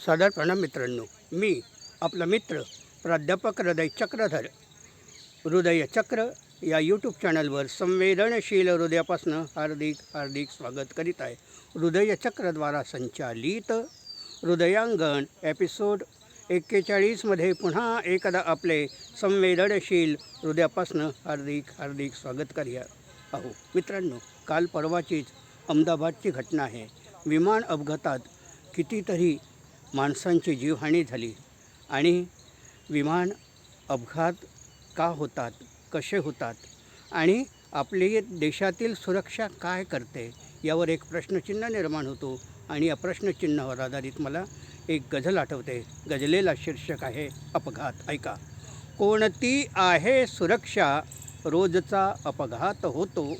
सादर प्रणाम मित्रांनो मी आपला मित्र प्राध्यापक हृदय चक्रधर हृदय चक्र या यूट्यूब चॅनलवर संवेदनशील हृदयापासून हार्दिक हार्दिक स्वागत करीत आहे. हृदय चक्रद्वारा संचालित हृदयांगण एपिसोड एक्केचाळीसमध्ये पुन्हा एकदा आपले संवेदनशील हृदयापासून हार्दिक हार्दिक स्वागत करूया. अहो मित्रांनो काल परवाचीच अहमदाबादची घटना आहे. विमान अपघातात कितीतरी माणसांची जीवहानी झाली. आणि विमान अपघात का होतात? कसे होतात? आणि आपली देशातील सुरक्षा काय करते? यावर एक प्रश्नचिन्ह निर्माण होतो. आणि या प्रश्नचिन्हावर आधारित मला एक गझल आठवते. गझलेला शीर्षक आहे अपघात. ऐका. कोणती आहे सुरक्षा? रोजचा अपघात होतो.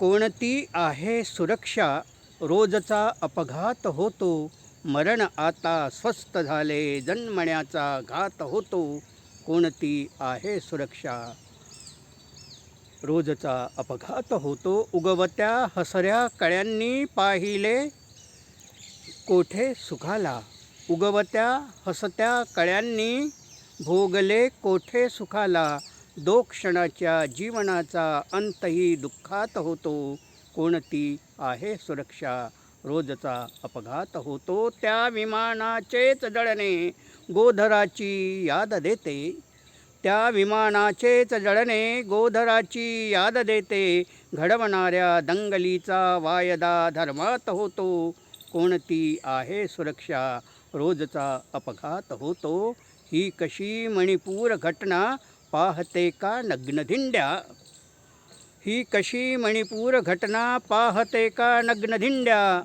कोणती आहे सुरक्षा? रोजचा अपघात होतो मरण आता स्वस्थ झाले जन्मण्याचा घात होतो कोणती आहे सुरक्षा? रोजचा अपघात होतो उगवत्या हसऱ्या कळ्यांनी पाहिले कोठे सुखाला? उगवत्या हसत्या कळ्यांनी भोगले कोठे सुखाला? दो क्षणाच्या जीवनाचा अंतही दुःखात होतो कोणती आहे सुरक्षा? रोजचा अपघात होतो त्या विमानाचेच जळणे. गोधराची याद देते. त्या विमानाचेच जळणे गोधराची याद देते. घडवणाऱ्या दंगलीचा वायदा धर्मात होतो. कोणती आहे सुरक्षा? रोजचा अपघात होतो. ही कशी मणिपूर घटना? पाहते का नग्नधिंड्या ही कशी मणिपूर घटना पाहते का नग्नधिंड्या?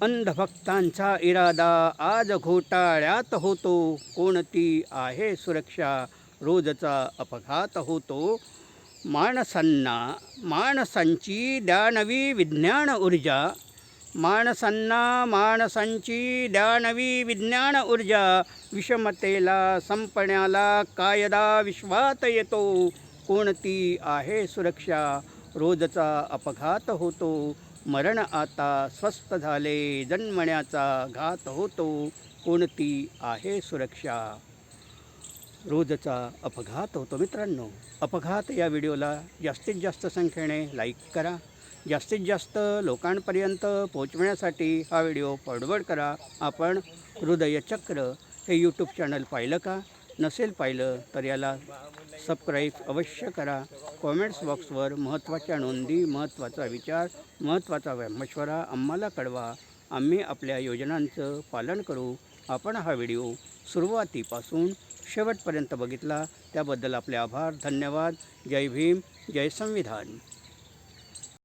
अंधभक्तांचा इरादा आज घोटाळ्यात होतो. कोणती आहे सुरक्षा? रोजचा अपघात होतो. माणसांना माणसांची द्यानवी विज्ञान ऊर्जा. माणसांना माणसांची द्यानवी विज्ञान ऊर्जा. विषमतेला संपण्याला कायदा विश्वात येतो. कोणती आहे सुरक्षा? रोजचा अपघात होतो. मरण आता स्वस्थ झाले. जन्मण्याचा घात होतो. कोणती आहे सुरक्षा? रोजचा अपघात होतो मित्रांनो. अपघात या व्हिडिओला जास्तीत जास्त संख्येने लाईक करा. जास्तीत जास्त लोकांपर्यंत पोहोचवण्यासाठी हा व्हिडिओ फॉरवर्ड करा. आपण हृदयचक्र हे यूट्यूब चॅनल पाहिलं का? नसेल पाहिलं तर याला सबस्क्राईब अवश्य करा. कॉमेंट्स बॉक्सवर महत्त्वाच्या नोंदी महत्त्वाचा विचार महत्त्वाचा मशवरा आम्हाला कळवा. आम्ही आपल्या योजनांचं पालन करू. आपण हा व्हिडिओ सुरुवातीपासून शेवटपर्यंत बघितला. त्याबद्दल आपले आभार धन्यवाद. जय भीम जय संविधान.